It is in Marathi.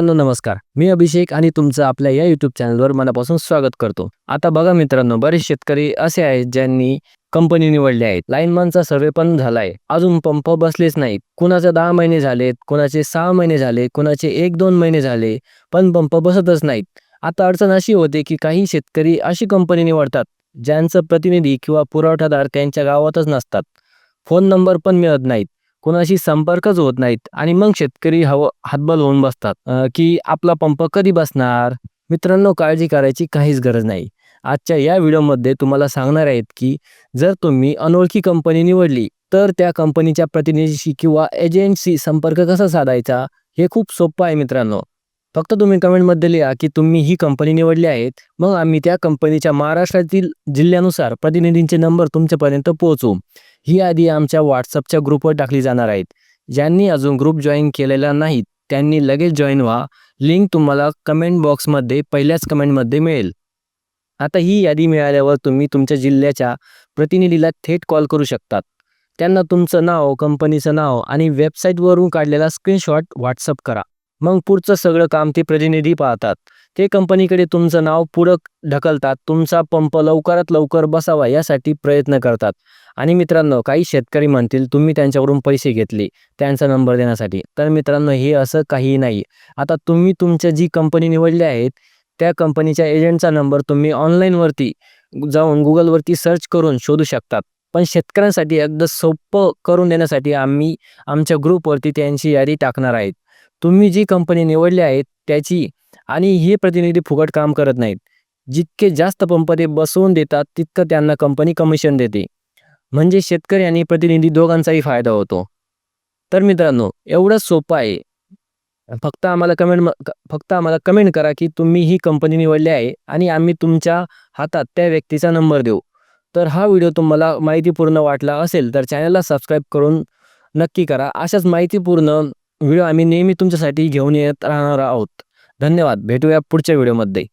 मित्रांनो नमस्कार. मी अभिषेक आणि तुमचं आपल्या या युट्यूब चॅनलवर मनापासून स्वागत करतो. आता बघा मित्रांनो बरेच शेतकरी असे आहेत ज्यांनी कंपनी निवडली आहेत. लाईनमॅनचा सर्वे पण झालाय. अजून पंप बसलेच नाहीत. कुणाचे दहा महिने झालेत कुणाचे सहा महिने झाले कुणाचे एक दोन महिने झाले पण पंप बसतच नाहीत. आता अडचण अशी होते की काही शेतकरी अशी कंपनी निवडतात ज्यांचं प्रतिनिधी किंवा पुरवठादार त्यांच्या गावातच नसतात. फोन नंबर पण मिळत नाहीत. कोणाशी संपर्कच होत नाहीत आणि मग शेतकरी हवं हातबल होऊन बसतात. की आपला पंप कधी बसणार? मित्रांनो काळजी करायची काहीच गरज नाही. आजच्या या व्हिडिओमध्ये तुम्हाला सांगणार आहेत की जर तुम्ही अनोळखी कंपनी निवडली तर त्या कंपनीच्या प्रतिनिधीशी किंवा एजंटशी संपर्क कसा साधायचा? हे खूप सोपं आहे मित्रांनो. फक्त तुम्ही कमेंटमध्ये लिहा की तुम्ही ही कंपनी निवडली आहेत. मग आम्ही त्या कंपनीच्या महाराष्ट्रातील जिल्ह्यानुसार प्रतिनिधींचे नंबर तुमच्यापर्यंत पोहोचवू. ही यादी आमच्या व्हॉट्सअपच्या ग्रुपवर टाकली जाणार आहेत ज्यांनी अजून ग्रुप जॉईन केलेला नाही त्यांनी लगेच जॉईन व्हा. लिंक तुम्हाला कमेंट बॉक्समध्ये पहिल्याच कमेंटमध्ये मिळेल. आता ही यादी मिळाल्यावर तुम्ही तुमच्या जिल्ह्याच्या प्रतिनिधीला थेट कॉल करू शकतात. त्यांना तुमचं नाव कंपनीचं नाव आणि वेबसाईटवरून काढलेला स्क्रीनशॉट व्हॉट्सअप करा. मग पुढचं सगळं काम ते प्रतिनिधी पाहतात. ते कंपनीकडे तुमचं नाव पुढं ढकलतात. तुमचा पंप लवकरात लवकर बसावा यासाठी प्रयत्न करतात. आणि मित्रांनो काही शेतकरी म्हणतील तुम्ही त्यांच्याकडून पैसे घेतले त्यांचा नंबर देण्यासाठी. तर मित्रांनो हे असं काही नाही. आता तुम्ही तुमच्या जी कंपनी निवडली आहेत त्या कंपनीच्या एजंटचा नंबर तुम्ही ऑनलाईनवरती जाऊन गुगलवरती सर्च करून शोधू शकतात. पण शेतकऱ्यांसाठी अगदी सोपं करून देण्यासाठी आम्ही आमच्या ग्रुपवरती त्यांची यादी टाकणार आहेत. तुम्ही जी कंपनी निवडली आहे त्याची आणि हे प्रतिनिधी फुकट काम करत नाहीत. जितके जास्त पंप ते बसवून देतात तितकं त्यांना कंपनी कमिशन देते. म्हणजे शेतकरी आणि प्रतिनिधी दोघांचाही फायदा होतो. तर मित्रांनो एवढंच सोपं आहे. फक्त आम्हाला कमेंट फक्त आम्हाला कमेंट करा की तुम्ही ही कंपनी निवडली आहे आणि आम्ही तुमच्या हातात त्या व्यक्तीचा नंबर देऊ. तर हा व्हिडिओ तुम्हाला माहितीपूर्ण वाटला असेल तर चॅनलला सबस्क्राईब करून नक्की करा. अशाच माहितीपूर्ण व्हिडिओ आम्ही नेहमी तुमच्यासाठी घेऊन येत राहणार आहोत. धन्यवाद. भेटूया पुढच्या व्हिडिओमध्ये.